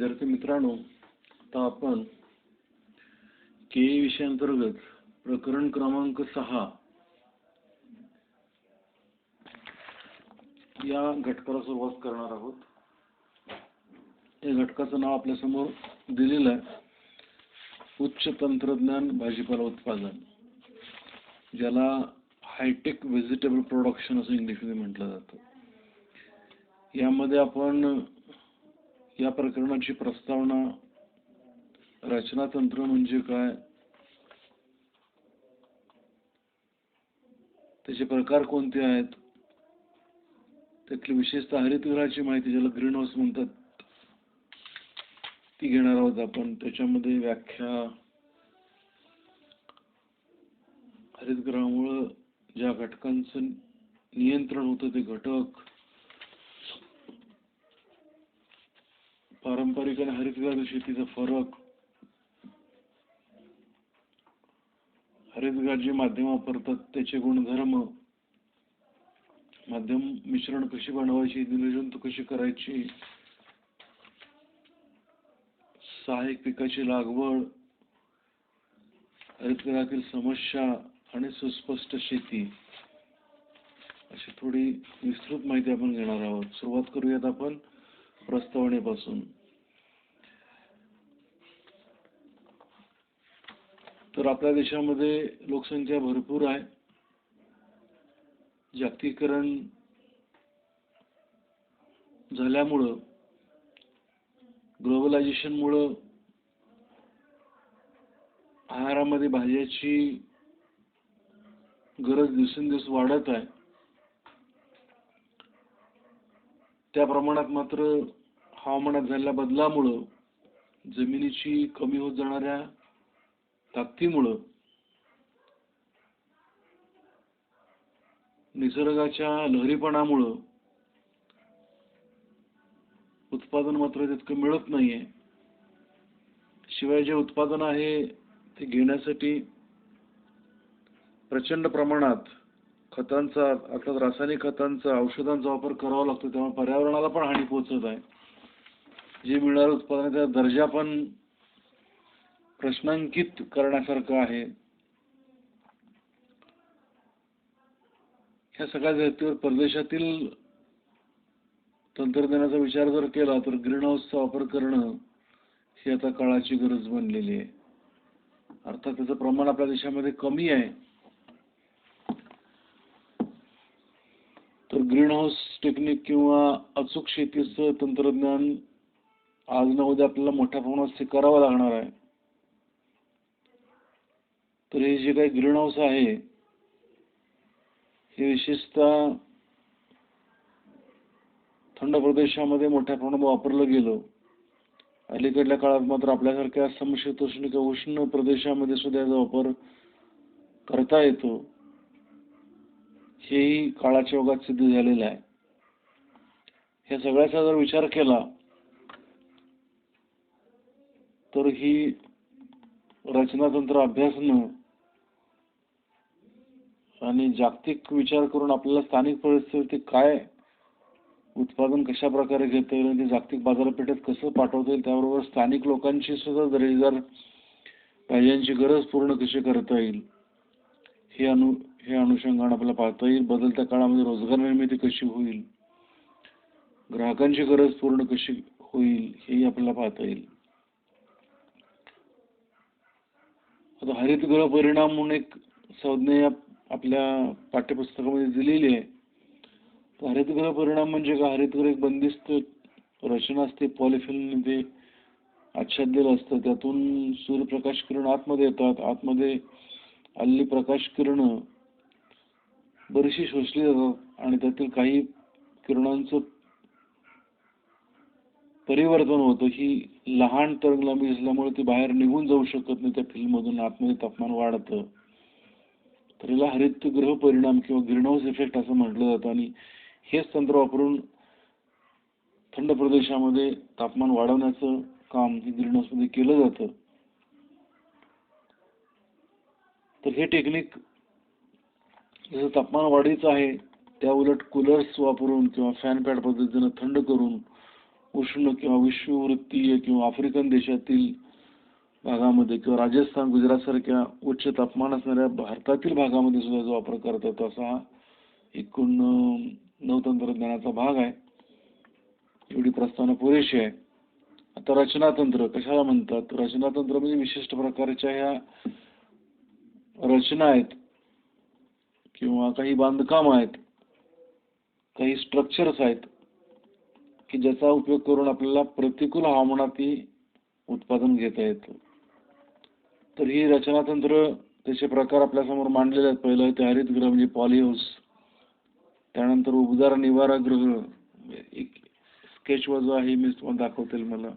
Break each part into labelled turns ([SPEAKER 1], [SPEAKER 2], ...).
[SPEAKER 1] विद्यार्थी मित्रांनो आता आपण के विषयांतर्गत प्रकरण क्रमांक सहा या घटकाला सुरुवात करणार आहोत. या घटकाचं नाव आपल्यासमोर दिलेलं आहे. उच्च तंत्रज्ञान भाजीपाला उत्पादन ज्याला हायटेक व्हेजिटेबल प्रोडक्शन असं इंग्लिशमध्ये म्हटलं जातं. यामध्ये आपण या प्रकरणाची प्रस्तावना रचनातंत्र म्हणजे काय? त्याचे प्रकार कोणते आहेत? त्यातली विशेषतः हरितगृहाची माहिती ज्याला ग्रीन हाऊस म्हणतात ती घेणार आहोत आपण. त्याच्यामध्ये व्याख्या हरितगृहामुळं ज्या घटकांचं नियंत्रण होतं ते घटक पारंपरिक आणि हरितगृह शेतीचा फरक. हरितगार जे माध्यम वापरतात त्याचे गुणधर्म माध्यम मिश्रण कशी बनवायची नियोजन कशी करायची सहाय्यक पिकाची लागवड हरितगृहातील समस्या आणि सुस्पष्ट शेती अशी थोडी विस्तृत माहिती आपण घेणार आहोत. सुरुवात करूयात आपण. प्रस्तावनेपासून तर आपल्या देशामध्ये लोकसंख्या भरपूर आहे. जागतिकीकरण झाल्यामुळं ग्लोबलायझेशनमुळं आहारामध्ये भाज्याची गरज दिवसेंदिवस वाढत आहे. त्या प्रमाणात मात्र हवामानात झालेल्या बदलामुळं जमिनीची कमी होत जाणाऱ्या ताकदीमुळं निसर्गाच्या लहरीपणामुळं उत्पादन मात्र तितकं मिळत नाहीये. शिवाय जे उत्पादन आहे ते घेण्यासाठी प्रचंड प्रमाणात खतांचा अर्थात रासायनिक खतांचा औषधांचा वापर करावा लागतो त्यामुळे पर्यावरणाला पण हानी पोहोचत आहे. जे मिळणारं उत्पादनाचा दर्जा पण प्रश्नांकित करण्यासारखं आहे. ह्या सगळ्या धर्तीवर परदेशातील तंत्रज्ञानाचा विचार जर केला तर ग्रीन हाऊसचा वापर करणं ही आता काळाची गरज बनलेली आहे. अर्थात त्याचं प्रमाण आपल्या देशामध्ये कमी आहे तर ग्रीन हाऊस टेक्निक किंवा अचूक शेतीचं तंत्रज्ञान आज ना उद्या आपल्याला मोठ्या प्रमाणात स्वीकारावं लागणार आहे. तर हे जे काही ग्रीन हाऊस आहे हे विशेषतः थंड प्रदेशामध्ये मोठ्या प्रमाणात वापरलं गेलं. अलीकडल्या काळात मात्र आपल्यासारख्या समशीतोष्ण किंवा उष्ण प्रदेशामध्ये सुद्धा याचा वापर करता येतो. हेही काळाच्या योगात सिद्ध झालेलं आहे. ह्या सगळ्याचा जर विचार केला तर ही रचनातंत्र अभ्यासनं आणि जागतिक विचार करून आपल्याला स्थानिक परिस्थिती काय उत्पादन कशा प्रकारे घेता येईल ते जागतिक बाजारपेठेत कसं पाठवता येईल त्याबरोबर स्थानिक लोकांची सुद्धा दर्जेदार पाहिजेची गरज पूर्ण कशी करता येईल हे अनु हे अनुषंगाने आपल्याला पाहता येईल. बदलत्या काळामध्ये रोजगार निर्मिती कशी होईल? ग्राहकांची गरज पूर्ण कशी होईल हेही आपल्याला पाहता येईल. आता हरितगृह परिणाम म्हणून एक संज्ञा आपल्या पाठ्यपुस्तकामध्ये दिलेली आहे. तर हरितगृह परिणाम म्हणजे का हरितगृह एक बंदिस्त रचना असते. पॉलिफिलमध्ये आच्छादलेलं असतं. त्यातून सूर्यप्रकाश किरण आतमध्ये येतात. आतमध्ये आलेली प्रकाश किरण बरीचशी शोषली जातात आणि त्यातील काही किरणांचं परिवर्तन होतं. ही लहान तरंगलांबी असल्यामुळे ती बाहेर निघून जाऊ शकत नाही. त्या फिल्ममधून आतमध्ये तापमान वाढतं. तर याला हरितगृह परिणाम किंवा ग्रीन हाऊस इफेक्ट असं म्हटलं जातं. आणि हेच तंत्र वापरून थंड प्रदेशामध्ये तापमान वाढवण्याचं काम हे ग्रीन हाऊसमध्ये केलं जातं. तर हे टेक्निक जसं तापमान वाढीचं आहे त्या उलट कूलर्स वापरून किंवा फॅन पॅड पद्धतीनं थंड करून उष्ण किंवा विषुववृत्तीय किंवा आफ्रिकन देशातील भागामध्ये किंवा राजस्थान गुजरात सारख्या उच्च तापमान असणाऱ्या भारतातील भागामध्ये सुद्धा जो वापर करता येतो असा एकूण अं, नवतंत्रज्ञानाचा भाग आहे. एवढी प्रस्तावना पुरेशी आहे. आता रचनातंत्र कशाला म्हणतात? रचनातंत्र म्हणजे विशिष्ट प्रकारच्या ह्या रचना आहेत. किंवा काही बांधकाम आहेत काही स्ट्रक्चर्स आहेत की ज्याचा उपयोग करून आपल्याला प्रतिकूल हवामानातही उत्पादन घेता येतं. तर ही रचनातंत्र त्याचे प्रकार आपल्यासमोर मांडलेले आहेत. पहिलं ते हरितगृह म्हणजे पॉलिहाऊस त्यानंतर उबदार निवारा गृह. एक स्केच जो आहे मी तुम्हाला दाखवतील मला.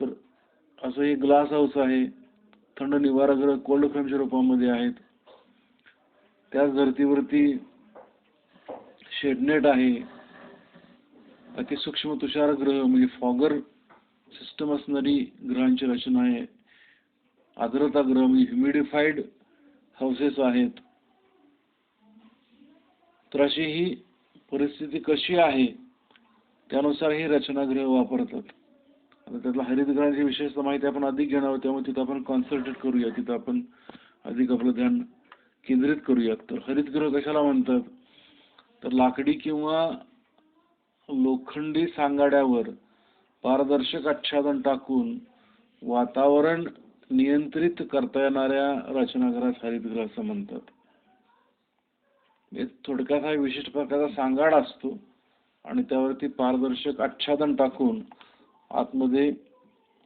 [SPEAKER 1] तर असं हे ग्लास हाऊस आहे. थंड निवारागृह कोल्ड फ्रेमच्या रूपामध्ये आहेत. त्याच धर्तीवरती शेडनेट आहे. अति सूक्ष्म ग्रह म्हणजे फॉगर सिस्टम असणारी ग्रहांची रचना आहे. आर्द्रता ग्रह म्हणजे ह्युमिडिफाईड हाऊसेस आहेत. तर अशी ही परिस्थिती कशी आहे त्यानुसार ही रचनागृह वापरतात. आता त्यातला ग्रहांची विशेषतः माहिती आपण अधिक घेणार त्यामुळे तिथं आपण कॉन्सन्ट्रेट करूया. तिथं आपण अधिक आपलं ध्यान केंद्रित करूयात तर. हरितगृह कशाला म्हणतात? तर लाकडी किंवा लोखंडी सांगाड्यावर पारदर्शक आच्छादन टाकून वातावरण नियंत्रित करता येणाऱ्या रचनाघरास हरितगृह असं म्हणतात. थोडक्यात हा विशिष्ट प्रकारचा सांगाडा असतो आणि त्यावरती पारदर्शक आच्छादन टाकून आतमध्ये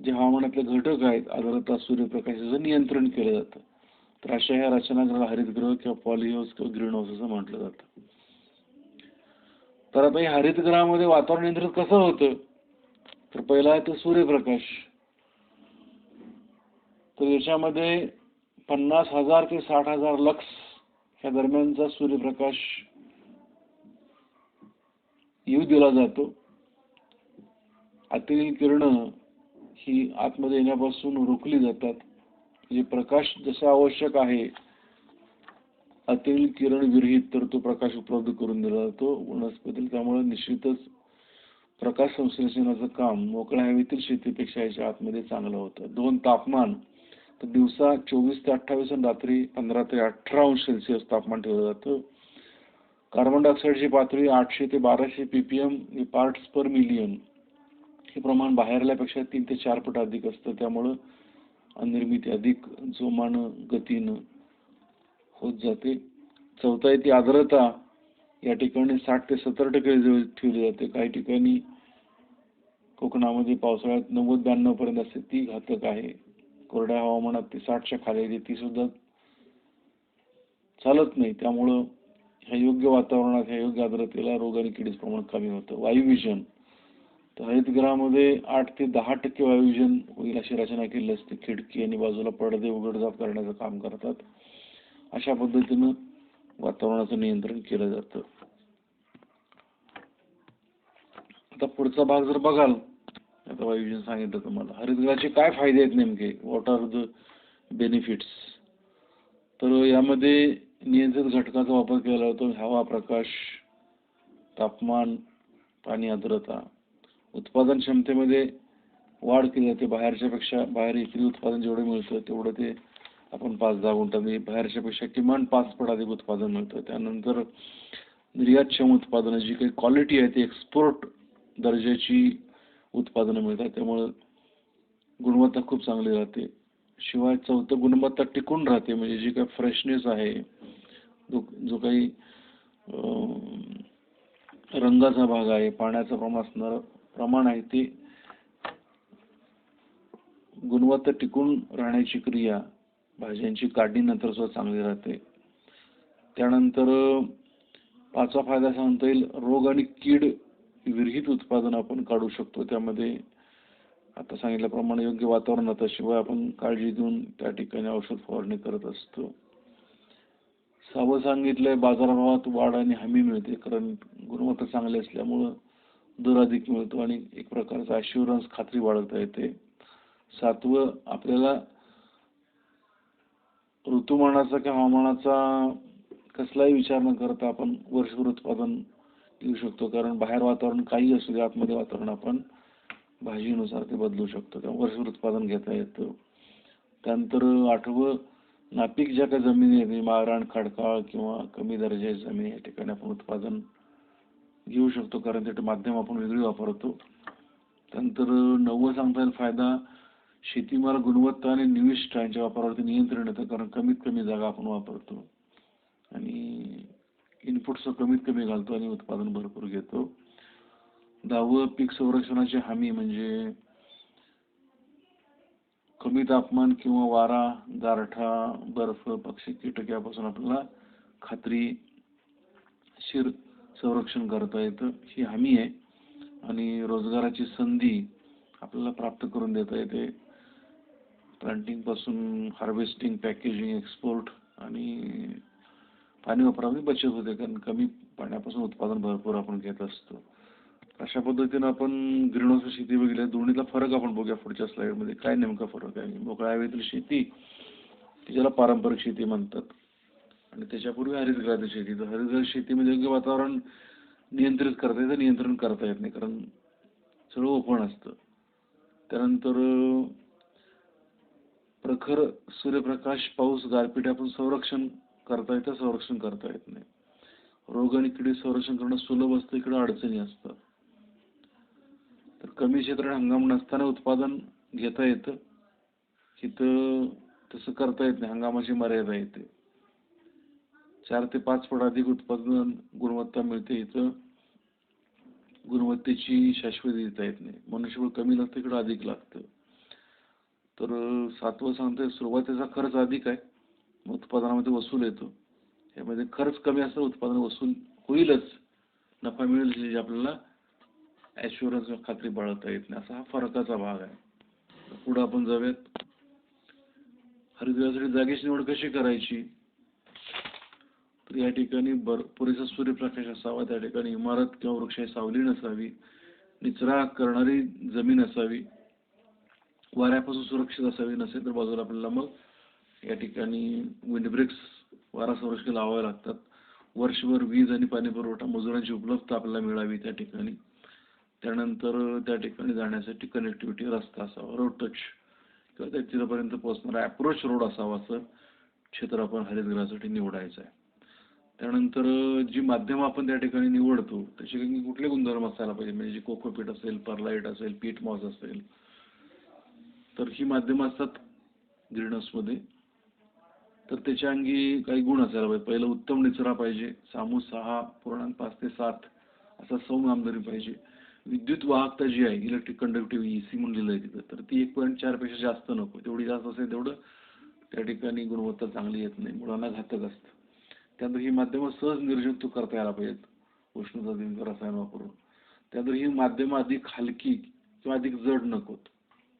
[SPEAKER 1] जे हवामानातले घटक आहेत आर्द्रता सूर्यप्रकाशाचं नियंत्रण केलं जातं. तर अशा ह्या रचनागृह हरितगृह किंवा पॉलिहाऊस किंवा ग्रीन हाऊस असं म्हटलं जातं. तर आता या हरितगृहामध्ये वातावरण नियंत्रित कसं होतं? तर पहिला आहे तो सूर्यप्रकाश. तर याच्यामध्ये पन्नास हजार ते साठ हजार लक्स ह्या दरम्यानचा सूर्यप्रकाश येऊ दिला जातो. आतील किरण ही आतमध्ये येण्यापासून रोखली जातात. म्हणजे प्रकाश जसा आवश्यक आहे अतिनील किरण विरहित तर तो प्रकाश उपलब्ध करून दिला जातो. वनस्पती त्यामुळे निश्चितच प्रकाश संश्लेषणाचं काम मोकळ्या हवेतील शेतीपेक्षा याच्या आतमध्ये चांगलं होतं. दोन तापमान तर दिवसा चोवीस ते अठ्ठावीस आणि रात्री पंधरा ते अठरा अंश सेल्सिअस तापमान ठेवलं जातं. कार्बन डायऑक्साईडची पातळी आठशे ते बाराशे पीपीएम पार्ट्स पर मिलियन हे प्रमाण बाहेरल्यापेक्षा तीन ते चार पट अधिक असतं. त्यामुळं अनिर्मिती अधिक जोमानं गतीनं होत जाते. चौथा आहे ती आर्द्रता या ठिकाणी साठ ते सत्तर टक्के ठेवली जाते. काही ठिकाणी कोकणामध्ये पावसाळ्यात नव्वद ब्याण्णव पर्यंत असते ती घातक आहे. कोरड्या हवामानात ती साठच्या खाली येते ती सुद्धा चालत नाही. त्यामुळं ह्या योग्य वातावरणात ह्या योग्य आर्द्रतेला रोग आणि किडीचं प्रमाण कमी होतं. वायुविजन तर हरितगृहामध्ये आठ ते दहा टक्के वायुविजन होईल अशी रचना केली असते. खिडकी आणि बाजूला पडदे उघडझाप करण्याचं काम करतात. अशा पद्धतीनं वातावरणाचं नियंत्रण केलं जातं. आता पुढचा भाग जर बघाल आता वायुजन सांगितलं तुम्हाला. हरितगृहाचे काय फायदे आहेत नेमके? व्हॉट आर द बेनिफिट्स तर यामध्ये नियंत्रित घटकाचा वापर केला जातो. हवा प्रकाश तापमान पाणी आर्द्रता. उत्पादन क्षमतेमध्ये वाढ केली जाते. बाहेरच्यापेक्षा बाहेर इथली उत्पादन जेवढं मिळतं तेवढं ते आपण पाच दहा गुंठाने बाहेरच्यापेक्षा किमान पाच पट अधिक उत्पादन मिळतं. त्यानंतर निर्यातक्षम उत्पादनं जी काही क्वालिटी आहे ती एक्सपोर्ट दर्जाची उत्पादनं मिळतात. त्यामुळं गुणवत्ता खूप चांगली राहते. शिवाय चौथं गुणवत्ता टिकून राहते. म्हणजे जी काही फ्रेशनेस आहे जो जो काही रंगाचा भाग आहे पाण्याचं प्रमाण असणारं प्रमाण आहे ते गुणवत्ता टिकून राहण्याची क्रिया भाज्यांची काढणीनंतर सुद्धा चांगली राहते. त्यानंतर पाचवा फायदा सांगता येईल रोग आणि कीड विरहित उत्पादन आपण काढू शकतो. त्यामध्ये आता सांगितल्याप्रमाणे योग्य वातावरण शिवाय आपण काळजी घेऊन त्या ठिकाणी औषध फवारणी करत असतो. सावं सांगितलंय बाजारभावात वाढ आणि हमी मिळते. कारण गुणवत्ता चांगली असल्यामुळं दुराधिक मिळतो आणि एक प्रकारचा अश्युरन्स खात्री बाळगता येते. सातवं आपल्याला ऋतुमानाचा किंवा हवामानाचा कसलाही विचार न करता आपण वर्षभर उत्पादन घेऊ शकतो. कारण बाहेर वातावरण काही असू दे आतमध्ये वातावरण आपण भाजीनुसार ते बदलू शकतो. किंवा वर्षभर उत्पादन घेता येतं. त्यानंतर आठवं नापीक ज्या काही जमिनी आहेत म्हणजे खडकाळ किंवा कमी दर्जाची जमीन या ठिकाणी आपण उत्पादन घेऊ शकतो कारण त्याचे माध्यम आपण वेगळी वापरतो. त्यानंतर नववं सांगता येईल फायदा शेतीमाल गुणवत्ता आणि निविष्ठा यांच्या वापरावरती नियंत्रण येतं कारण कमीत कमी जागा आपण वापरतो. आणि इनपुट्स कमीत कमी घालतो आणि उत्पादन भरपूर घेतो. दहावं पीक संरक्षणाची हमी म्हणजे कमी तापमान किंवा वारा गारठा बर्फ पक्षी कीटक यापासून आपल्याला खात्री शिर संरक्षण करता येतं ही हमी आहे. आणि रोजगाराची संधी आपल्याला प्राप्त करून देता येते. प्लांटिंगपासून हार्वेस्टिंग पॅकेजिंग एक्सपोर्ट आणि पाणी वापरावी बचत होते. कारण कमी पाण्यापासून उत्पादन भरपूर आपण घेत असतो. अशा पद्धतीनं आपण ग्रीन हाऊस शेती बघितली. दोन्हीतला फरक आपण बघूया पुढच्या स्लाईडमध्ये काय नेमका फरक आहे? मोकळ्या हवेतील शेती ती ज्याला पारंपरिक शेती म्हणतात. आणि त्याच्यापूर्वी हरितगृहातील शेती. तर हरितगृह शेतीमध्ये म्हणजे योग्य वातावरण नियंत्रित करता येतं नियंत्रण करता येत नाही कारण सगळं ओपन असतं. त्यानंतर प्रखर सूर्यप्रकाश पाऊस गारपीट आपण संरक्षण करता येतं संरक्षण करता येत नाही. रोग आणि किडी संरक्षण करणं सुलभ असतं इकडे अडचणी असतात. तर कमी क्षेत्रात हंगाम नसताना उत्पादन घेता येतं. इथं तसं करता येत नाही हंगामाची मर्यादा येते. चार ते पाच पट अधिक उत्पादन गुणवत्ता मिळते. इथं गुणवत्तेची शाश्वती देता येत नाही. मनुष्यबळ कमी लागतं इकडं अधिक लागतं. तर सातवं सांगतोय सुरुवातीचा खर्च अधिक आहे. उत्पादनामध्ये वसूल येतो. यामध्ये खर्च कमी असतं उत्पादन वसूल होईलच. नफा मिळेल जे आपल्याला ॲश्युरन्स खात्री बाळगता येत नाही. असा हा फरकाचा भाग आहे. पुढं आपण जाऊयात. हरितगृहासाठी जागेची निवड कशी करायची? या ठिकाणी बर पुरेसा सूर्यप्रकाश असावा त्या ठिकाणी इमारत किंवा वृक्ष सावली नसावी निचरा करणारी जमीन असावी वाऱ्यापासून सुरक्षित असावी नसेल तर बाजूला आपल्याला मग या ठिकाणी विंडब्रेक्स वारा संरक्षण लावावे लागतात. वर्षभर वीज आणि पाणी पुरवठा मजुरांची उपलब्धता आपल्याला मिळावी त्या ठिकाणी. त्यानंतर त्या ठिकाणी जाण्यासाठी कनेक्टिव्हिटी रस्ता असावा रोड टच किंवा त्या तिथपर्यंत पोहोचणारा अप्रोच रोड असावा असं क्षेत्र आपण हरितगृहासाठी निवडायचं आहे. त्यानंतर जी माध्यमं आपण त्या ठिकाणी निवडतो त्याचे काही कुठले गुणधर्म असायला पाहिजे? म्हणजे जे कोकोपीट असेल परलाईट असेल पीठ मॉस असेल तर ही माध्यमं असतात ग्रीनसमध्ये तर त्याच्या अंगी काही गुण असायला पाहिजे. पहिलं उत्तम निचरा पाहिजे सामू सहा पूर्णांक पाच ते सात असा सौम आमदारी पाहिजे. विद्युत वाहकता जी आहे इलेक्ट्रिक कंडक्टिव्ह ई सी म्हणून लिहिलं आहे तिथं तर ती एक पॉईंट चारपेक्षा जास्त नको. तेवढी जास्त असेल तेवढं त्या ठिकाणी गुणवत्ता चांगली येत नाही. मुलांना घातक असतं. त्यानंतर ही माध्यमं सहज निर्जंतुक करता यायला पाहिजेत. उष्णता दिन रसायन वापरून. त्यानंतर ही माध्यमं अधिक हलकी किंवा अधिक जड नकोत.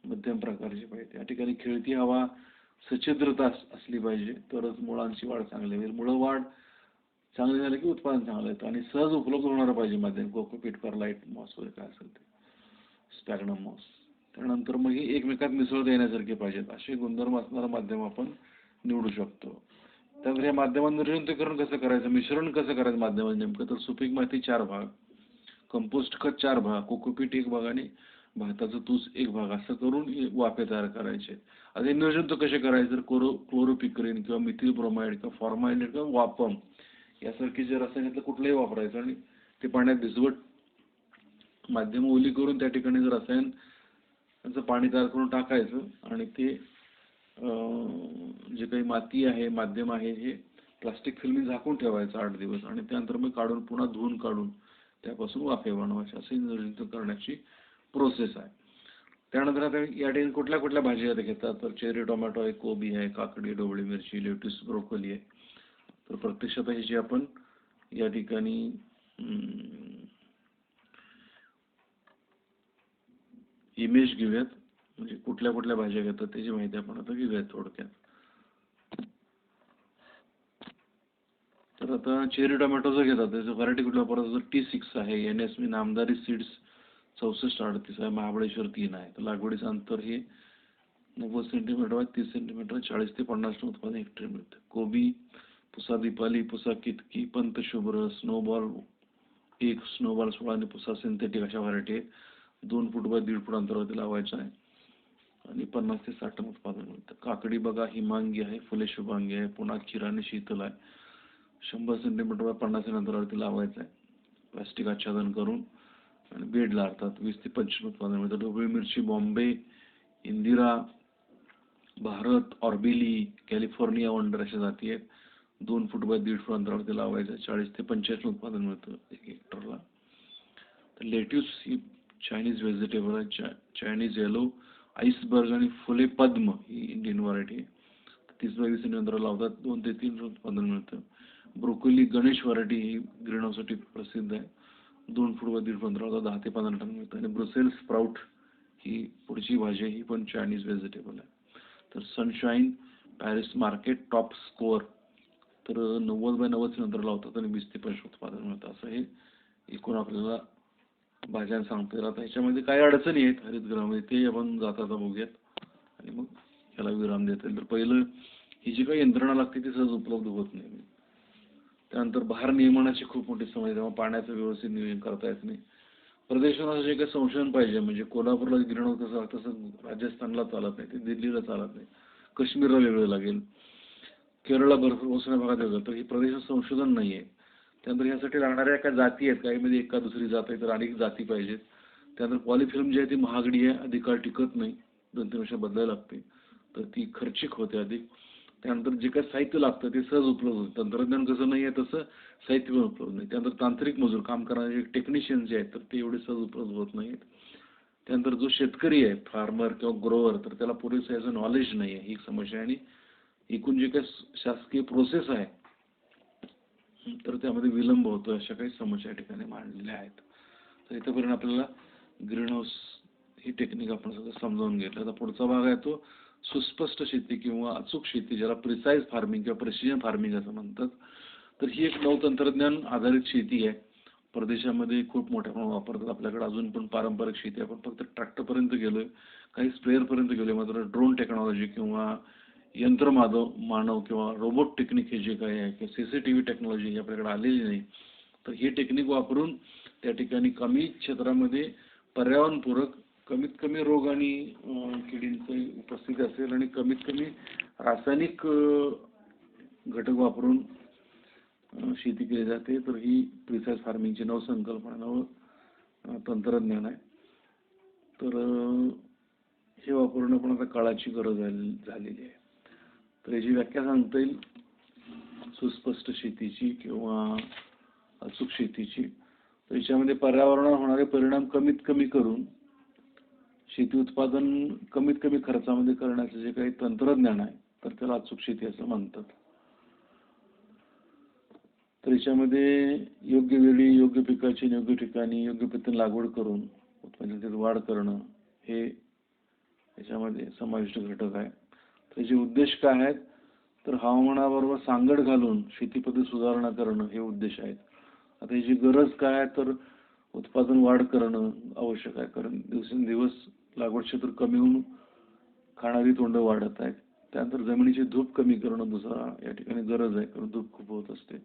[SPEAKER 1] मध्यम प्रकारची पाहिजे. या ठिकाणी खेळती हवा सच्छिद्रता असली पाहिजे. तरच मुळांची वाढ चांगली होईल. मुळं वाढ चांगली झाली की उत्पादन चांगलं येतं. आणि सहज उपलब्ध होणारं पाहिजे माध्यम. कोकोपीट परलाईट मॉस वगैरे काय असेल ते. Sphagnum moss. त्यानंतर मग ही एकमेकात मिसळता येण्यासारखे पाहिजेत. असे गुणधर्म असणारं माध्यम आपण निवडू शकतो. तर या माध्यमांचं निर्जंतुकरण कसं करायचं? मिश्रण कसं करायचं माध्यमांचं नेमकं? तर सुपीक माती चार भाग कंपोस्ट खत चार भाग कोकोपीट एक भाग आणि भाताचं तूस एक भाग. असं करून वाफे तयार करायचे. आता हे निर्जंतुक कसे करायचे? तर क्लोरो क्लोरोपिक्रिन किंवा मिथिल ब्रोमाइड किंवा फॉर्माइड किंवा वापम यासारखे जे रसायनातलं कुठलंही वापरायचं आणि ते पाण्यात भिजवत माध्यम ओली करून त्या ठिकाणी जर रसायन पाणी तयार करून टाकायचं आणि ते जे काही माती आहे माध्यम आहे हे प्लास्टिक फिल्मी झाकून ठेवायचं आठ दिवस आणि त्यानंतर मग काढून पुन्हा धुवून काढून त्यापासून वाफे बनवायचे असे निर्जंतुक करण्याची प्रोसेस आहे. त्यानंतर आता या ठिकाणी कुठल्या कुठल्या भाज्या आता घेतात? तर चेरी टोमॅटो आहे कोबी आहे काकडी डोबळी मिरची लेट्यूस ब्रोकोली आहे. तर प्रत्यक्षात ह्याची आपण या ठिकाणी इमेज घेऊयात म्हणजे कुठल्या कुठल्या भाज्या घेतात त्याची माहिती आपण आता घेऊया थोडक्यात. तर आता चेरी टोमॅटोचं घेतात त्याचं व्हरायटी कुठल्या वापरायचं टी सिक्स आहे एन एस मी नामदारी सीड्स चौसष्ट अडतीस आहे महाबळेश्वर तीन आहे. तर लागवडीचं अंतर हे नव्वद सेंटीमीटर आहे तीस सेंटीमीटर चाळीस ते पन्नास टन उत्पादन हेक्टर मिळतं. कोबी पुसा दिपाली पुसा कितकी पंत शुभ्र स्नोबॉल एक स्नोबॉल सोळा आणि पुसा सिंथेटिक अशा व्हरायटी आहेत. दोन फूट बाय दीड फूट अंतरावरती लावायचं आहे. आणि पन्नास ते साठ टन उत्पादन मिळतं काकडी बघा हिमांगी आहे फुले शुभांगी आहे पुन्हा किराणे आणि शीतल आहे. शंभर सेंटीमीटर पन्नास अंतरावरती लावायचं आहे. प्लास्टिक आच्छादन करून आणि बेडला अर्थात वीस ते पंचवीस उत्पादन मिळतं. ढोबळी मिरची बॉम्बे इंदिरा भारत ऑर्बिली कॅलिफोर्निया वंडर अशा जाती आहेत. दोन फूट बाय दीड फूट अंतरावरती लावायचं आहे. चाळीस ते पंच्याऐंशी उत्पादन मिळतं एक हेक्टरला तर लेट्यूस ही चायनीज व्हेजिटेबल आहे. चा चायनीज येलो आईसबर्ग आणि फुले पद्म ही इंडियन व्हरायटी आहे तीस बाय वीस लावतात दोन ते तीन उत्पादन मिळतं. ब्रोकोली गणेश व्हरायटी ही ग्रीन हाऊससाठी प्रसिद्ध आहे. दोन फूट व दीड पंधरा होता दहा ते पंधरा टन मिळतं. आणि ब्रुसेल स्प्राउट ही पुढची भाजी ही पण चायनीज व्हेजिटेबल आहे. तर Sunshine Paris market top score तर नव्वद बाय नव्वद नंतर लावतात आणि वीस ते पंचवीस उत्पादन मिळतं. असं हे एकूण आपल्याला भाज्या सांगतो आता ह्याच्यामध्ये काही अडचणी आहेत हरितगृहामध्ये ते आपण जाता जाता बघूयात. आणि मग ह्याला विराम देता येईल तर पहिलं ही जी काही यंत्रणा लागते ती सहज उपलब्ध होत नाही. त्यानंतर भार नियमनाची खूप मोठी समस्या तेव्हा पाण्याचं व्यवस्थित नियोजन करता येत नाही. प्रदेशनाचं जे काही संशोधन पाहिजे म्हणजे कोल्हापूरला गिरणं कसं तसं राजस्थानला चालत नाही. ते दिल्लीला चालत नाही. काश्मीरला वेगळं लागेल. केरळला बर्फ ओसऱ्या भागात वेगळं. तर ही प्रदेशात संशोधन नाही आहे त्यानंतर ह्यासाठी लागणाऱ्या काही जाती आहेत. काहीमध्ये एका दुसरी जात आहे तर अनेक जाती पाहिजेत. त्यानंतर पॉलिफिल्म जी आहे ती महागडी आहे अधिक काळ टिकत नाही. दोन तीन वर्ष बदलायला लागते. तर ती खर्चिक होते अधिक. त्यानंतर जे काही साहित्य लागतं ते सहज उपलब्ध होतं. तंत्रज्ञान कसं नाही आहे तसं साहित्य पण उपलब्ध नाही. त्यानंतर तांत्रिक मजूर काम करणारे टेक्निशियन जे आहेत तर ते एवढे सहज उपलब्ध होत नाहीत. त्यानंतर जो शेतकरी आहे फार्मर किंवा ग्रोवर तर त्याला पुरेसं याचं नॉलेज नाही आहे. ही समस्या आहे. आणि एकूण जे काही शासकीय प्रोसेस आहे तर त्यामध्ये विलंब होतो अशा काही समस्या या ठिकाणी मांडलेल्या आहेत. तर इथंपर्यंत आपल्याला ग्रीन हाऊस ही टेक्निक आपण सगळं समजावून घेतलं. आता पुढचा भाग आहे तो सुस्पष्ट शेती किंवा अचूक शेती ज्याला प्रिसाईज फार्मिंग किंवा प्रेसिजन फार्मिंग असं म्हणतात. तर ही एक नवतंत्रज्ञान आधारित शेती आहे. परदेशामध्ये खूप मोठ्या प्रमाणात वापरतात. आपल्याकडे अजून पण पारंपरिक शेती आपण फक्त ट्रॅक्टरपर्यंत गेलो आहे काही स्प्रेअरपर्यंत गेलो आहे मात्र ड्रोन टेक्नॉलॉजी किंवा यंत्रमाधव मानव किंवा रोबोट टेक्निक हे जे काही आहे किंवा C C T V technology ही आपल्याकडे आलेली नाही तर ही टेक्निक वापरून त्या ठिकाणी कमी क्षेत्रामध्ये पर्यावरणपूरक कमीत कमी रोग आणि किडींची उपस्थिती असेल आणि कमीत कमी रासायनिक घटक वापरून शेती केली जाते तर ही प्रिसाईज फार्मिंगची नवसंकल्पना नव तंत्रज्ञान आहे. तर हे वापरून पण आता काळाची गरज झालेली आहे. तर याची व्याख्या सांगता येईल. सुस्पष्ट शेतीची किंवा अचूक शेतीची. तर याच्यामध्ये पर्यावरणावर होणारे परिणाम कमीत कमी करून शेती उत्पादन कमीत कमी खर्चामध्ये करण्याचं जे काही तंत्रज्ञान आहे तर त्याला अचूक शेती असं म्हणतात. तर याच्यामध्ये योग्य वेळी योग्य पिकाची योग्य ठिकाणी योग्य पद्धतीने लागवड करून उत्पादनातील वाढ करणं हे याच्यामध्ये समाविष्ट घटक आहे. त्याचे उद्देश काय आहेत? तर हवामानाबरोबर सांगड घालून शेतीपद्धती सुधारणा करणं हे उद्देश आहेत. आता याची गरज काय आहे? तर उत्पादन वाढ करणं आवश्यक आहे. कारण दिवसेंदिवस लागवड क्षेत्र कमी होऊन खाणारी तोंड वाढत आहेत. त्यानंतर जमिनीची धूप कमी करणं दुसरा या ठिकाणी गरज आहे. कारण धूप खूप होत असते.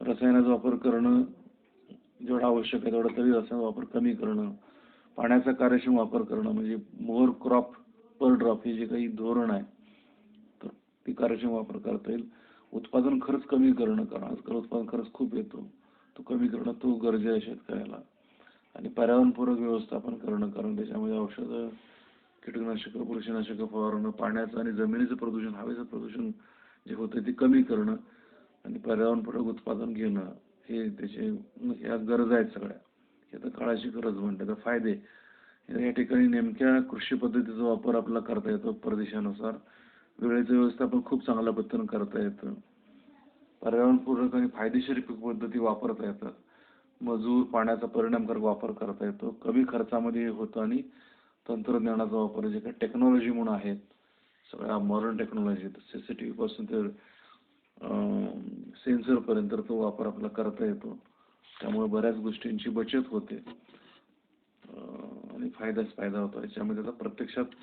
[SPEAKER 1] रसायनाचा वापर करणं जेवढा आवश्यक आहे तेवढा तरी रसायनाचा वापर कमी करणं पाण्याचा कार्यक्षम वापर करणं म्हणजे मोर क्रॉप पर ड्रॉप हे जे काही धोरण आहे ती कार्यक्षम वापर करता येईल. उत्पादन खर्च कमी करणं कारण आजकाल उत्पादन खर्च खूप येतो. तो कमी करणं तो गरजे आहे शेतकऱ्याला. आणि पर्यावरणपूरक व्यवस्थापन करणं कारण त्याच्यामध्ये औषधं कीटकनाशकं बुरशीनाशकं फवारणं पाण्याचं आणि जमिनीचं प्रदूषण हवेचं प्रदूषण जे होतं ते कमी करणं आणि पर्यावरणपूरक उत्पादन घेणं हे त्याचे ह्या गरज आहेत सगळ्या. हे तर काळाची गरज म्हणते तर फायदे. या ठिकाणी नेमक्या कृषी पद्धतीचा वापर आपला करता येतो प्रदेशानुसार. वेळेचं व्यवस्थापन खूप चांगल्या पद्धतीनं करता येतं. पर्यावरणपूरक आणि फायदेशीर पीक पद्धती वापरता येतात. मजूर पाण्याचा परिणामकारक वापर करता येतो. कमी खर्चामध्ये होतं आणि तंत्रज्ञानाचा वापर जे काही टेक्नॉलॉजी म्हणून आहेत सगळ्या modern technology C C T व्हीपासून ते सेन्सरपर्यंत तो वापर आपला करता येतो. त्यामुळे बऱ्याच गोष्टींची बचत होते. आणि फायदाच फायदा होतो. याच्यामध्ये आता प्रत्यक्षात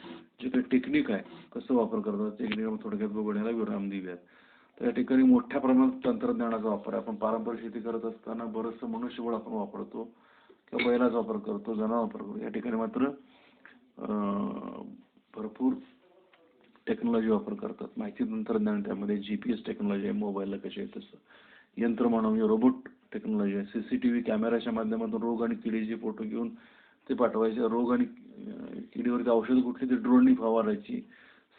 [SPEAKER 1] जे काही टेक्निक आहे कसं वापर करतात टेक्निक थोडक्यात बघण्याला विराम देऊयात. तर या ठिकाणी मोठ्या प्रमाणात तंत्रज्ञानाचा वापर आहे. आपण पारंपरिक शेती करत असताना बरंचसं मनुष्यबळ आपण वापरतो किंवा बैलाचा वापर करतो जनावर वापर करतो. या ठिकाणी मात्र भरपूर टेक्नॉलॉजी वापर करतात. माहिती तंत्रज्ञान त्यामध्ये जी पी एस टेक्नॉलॉजी आहे मोबाईलला कशी आहे तसं. यंत्रमानव म्हणून रोबोट टेक्नॉलॉजी आहे सी सी टी व्ही कॅमेऱ्याच्या माध्यमातून रोग आणि किडीचे फोटो घेऊन ते पाठवायचे. रोग आणि किडीवरती औषध कुठली ते ड्रोननी फवारायची.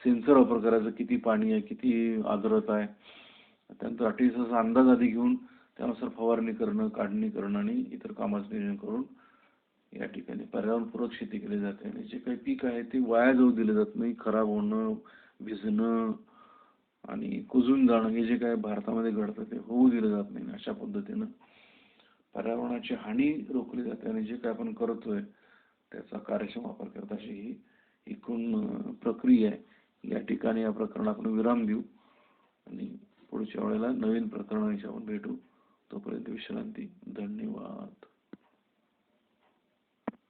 [SPEAKER 1] सेन्सर वापर करायचं. किती पाणी आहे किती आर्द्रता आहे. त्यानंतर अटीचा अंदाज आधी घेऊन त्यानुसार फवारणी करणं काढणी करणं आणि इतर कामाचं नियोजन करून या ठिकाणी पर्यावरणपूरक शेती केली जाते. आणि जे काही पीक आहे ते वाया जाऊ दिलं जात नाही. खराब होणं भिजणं आणि कुजून जाणं हे जे काय भारतामध्ये घडतं ते होऊ दिलं जात नाही. अशा पद्धतीनं पर्यावरणाची हानी रोखली जाते. आणि जे काय आपण करतोय त्याचा कार्यक्षम वापर करत अशी ही एकूण प्रक्रिया आहे. या ठिकाणी या प्रकरण आपण विराम देऊ आणि पुढच्या वेळेला नवीन प्रकरणांशी आपण भेटू. तोपर्यंत विश्रांती. धन्यवाद.